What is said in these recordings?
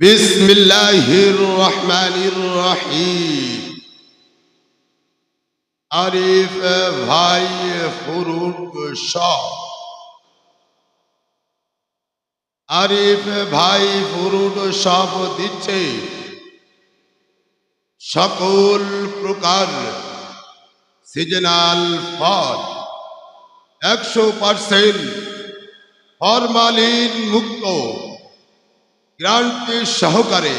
বিসমিল্লাহির রহমানির রহিম আরিফ ভাই, ফুরুক শাহ আরিফ ভাই ফুরুট সব দিচ্ছে। সকল প্রকার সিজনাল ফল। একশো পার্সেন্ট ফরমালিন মুক্ত। গ্রান্টি সহকারে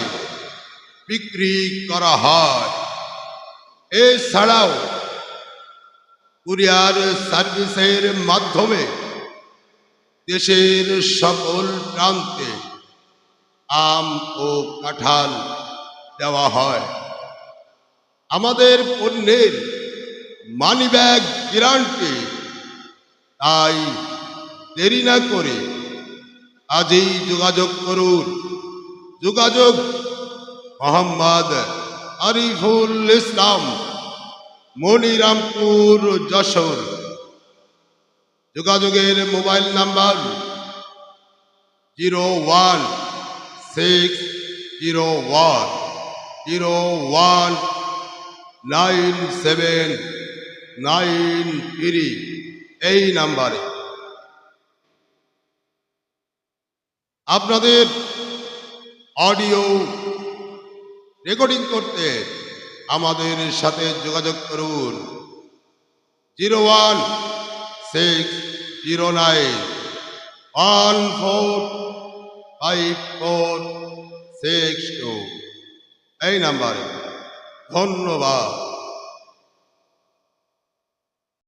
বিক্রি করা হয়। এছাড়াও কুরিয়ার সার্ভিসের মাধ্যমে দেশের সকল প্রান্তে আম ও কাঁঠাল দেওয়া হয়। আমাদের পণ্যের মানিব্যাগ গ্যারান্টি তাই দেরি না করে আজই যোগাযোগ করুন। যোগাযোগ মোহাম্মদ আরিফুল ইসলাম, মনিরামপুর, যশোর। যোগাযোগের mobile number zero one six zero one zero one nine seven nine three. এই নাম্বারে আপনাদের অডিও রেকর্ডিং করতে আমাদের সাথে যোগাযোগ করুন। Zero one, six, zero nine, one four, five four, six two. এই নাম্বারে ধন্যবাদ।